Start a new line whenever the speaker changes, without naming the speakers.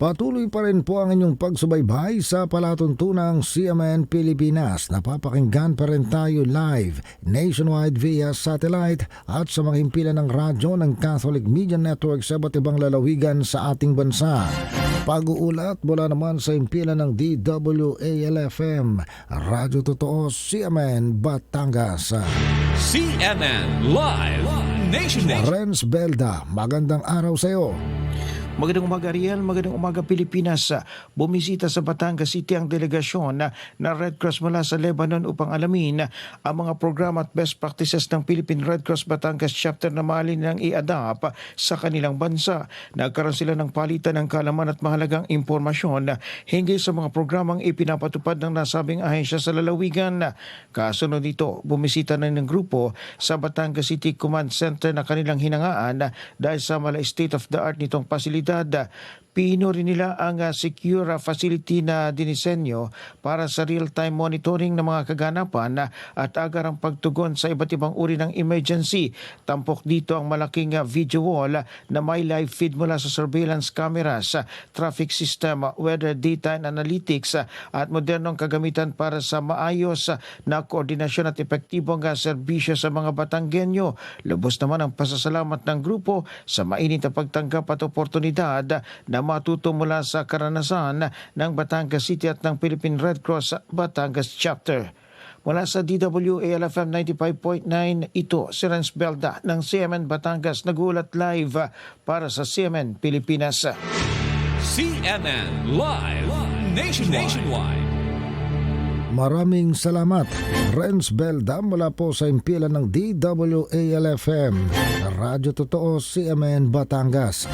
Patuloy pa rin po ang inyong pagsubaybay sa palatuntunang CMN Pilipinas. Napapakinggan pa rin tayo live nationwide via satellite at sa mga himpilan ng radyo ng Catholic Media Network sa iba't ibang lalawigan sa ating bansa. Pag-uulat mula naman sa himpilan ng DWALFM, Radyo Totoo, CMN Batangas.
CNN Live Nationwide.
Renz Belda, magandang araw sa iyo.
Magandang umaga Ariel, magandang umaga Pilipinas. Bumisita sa Batangas City ang delegasyon na, Red Cross mula sa Lebanon upang alamin ang mga programa at best practices ng Philippine Red Cross Batangas chapter na mali nilang i-adapt sa kanilang bansa. Nagkaroon sila ng palitan ng kalaman at mahalagang impormasyon hinggil sa mga programang ipinapatupad ng nasabing ahensya sa lalawigan. Kasunod nito, bumisita na ng grupo sa Batangas City Command Center na kanilang hinangaan dahil sa mala state-of-the-art nitong pasilidad da, Pino rin nila ang uh, secure uh, facility na dinisenyo para sa real-time monitoring ng mga kaganapan uh, at agarang pagtugon sa iba't ibang uri ng emergency. Tampok dito ang malaking video wall na may live feed mula sa surveillance cameras, traffic system, weather data and analytics at modernong kagamitan para sa maayos na koordinasyon at epektibong serbisyo sa mga Batanggenyo. Lubos naman ang pasasalamat ng grupo sa mainit na pagtanggap at oportunidad uh, na matuto mula sa karanasan ng Batangas City at ng Philippine Red Cross Batangas Chapter. Mula sa DWALFM 95.9, ito si Renz Belda ng CMN Batangas nagulat live para sa CMN Pilipinas.
CNN Live Nationwide.
Maraming salamat. Renz Belda mula po sa impilan ng DWALFM, Radyo Totoo, CMN Batangas.